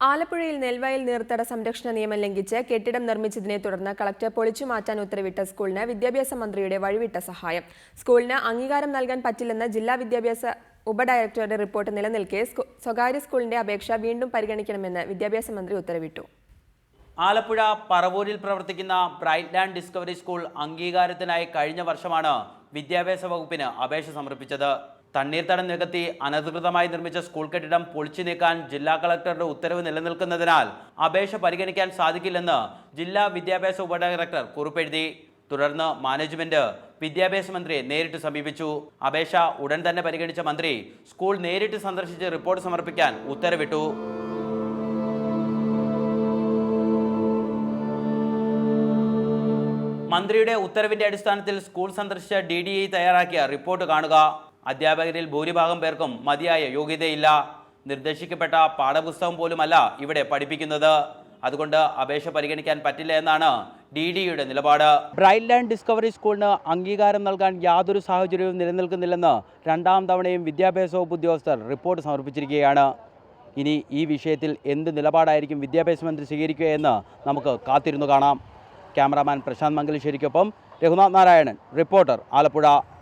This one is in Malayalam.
ആലപ്പുഴയിൽ നെൽവയൽ നീർത്തട സംരക്ഷണ നിയമം ലംഘിച്ച് കെട്ടിടം നിർമ്മിച്ചതിനെ തുടർന്ന് കളക്ടർ പൊളിച്ചു മാറ്റാൻ ഉത്തരവിട്ട സ്കൂളിന് വിദ്യാഭ്യാസ മന്ത്രിയുടെ വഴിവിട്ട സഹായം. സ്കൂളിന് അംഗീകാരം നൽകാൻ പറ്റില്ലെന്ന് ജില്ലാ വിദ്യാഭ്യാസ ഉപഡയറക്ടറുടെ റിപ്പോർട്ട് നിലനിൽക്കെ സ്വകാര്യ സ്കൂളിന്റെ അപേക്ഷ വീണ്ടും പരിഗണിക്കണമെന്ന് വിദ്യാഭ്യാസ മന്ത്രി ഉത്തരവിട്ടു. ആലപ്പുഴ പറവൂരിൽ പ്രവർത്തിക്കുന്ന ബ്രൈറ്റ് ലാൻഡ് ഡിസ്കവറി സ്കൂൾ അംഗീകാരത്തിനായി കഴിഞ്ഞ വർഷമാണ് വിദ്യാഭ്യാസ വകുപ്പിന് അപേക്ഷ സമർപ്പിച്ചത്. തണ്ണീർത്തടം നികത്തി അനധികൃതമായി നിർമ്മിച്ച സ്കൂൾ കെട്ടിടം പൊളിച്ചു നീക്കാൻ ജില്ലാ കളക്ടറുടെ ഉത്തരവ് നിലനിൽക്കുന്നതിനാൽ അപേക്ഷ പരിഗണിക്കാൻ സാധിക്കില്ലെന്ന് ജില്ലാ വിദ്യാഭ്യാസ ഉപഡയറക്ടർ കുറിപ്പെഴുതി. തുടർന്ന് മാനേജ്മെന്റ് വിദ്യാഭ്യാസ മന്ത്രിയെ നേരിട്ട് സമീപിച്ചു. അപേക്ഷ ഉടൻ തന്നെ പരിഗണിച്ച മന്ത്രി സ്കൂൾ നേരിട്ട് സന്ദർശിച്ച് റിപ്പോർട്ട് സമർപ്പിക്കാൻ ഉത്തരവിട്ടു. മന്ത്രിയുടെ ഉത്തരവിന്റെ അടിസ്ഥാനത്തിൽ സ്കൂൾ സന്ദർശിച്ച ഡി തയ്യാറാക്കിയ റിപ്പോർട്ട് കാണുക. അധ്യാപകരിൽ ഭൂരിഭാഗം പേർക്കും മതിയായ യോഗ്യതയില്ല. നിർദ്ദേശിക്കപ്പെട്ട പാഠപുസ്തകം പോലുമല്ല ഇവിടെ പഠിപ്പിക്കുന്നത്. അതുകൊണ്ട് അപേക്ഷ പരിഗണിക്കാൻ പറ്റില്ല എന്നാണ് ഡി ഡിയുടെ നിലപാട്. ബ്രൈറ്റ് ലാൻഡ് ഡിസ്കവറി സ്കൂളിന് അംഗീകാരം നൽകാൻ യാതൊരു സാഹചര്യവും നിലനിൽക്കുന്നില്ലെന്ന് രണ്ടാം തവണയും വിദ്യാഭ്യാസ വകുപ്പ് ഉദ്യോഗസ്ഥർ റിപ്പോർട്ട് സമർപ്പിച്ചിരിക്കുകയാണ്. ഇനി ഈ വിഷയത്തിൽ എന്ത് നിലപാടായിരിക്കും വിദ്യാഭ്യാസ മന്ത്രി സ്വീകരിക്കുക എന്ന് നമുക്ക് കാത്തിരുന്നു കാണാം. ക്യാമറാമാൻ പ്രശാന്ത് മംഗലശ്ശേരിക്കൊപ്പം രഘുനാഥ് നാരായണൻ റിപ്പോർട്ടർ ആലപ്പുഴ.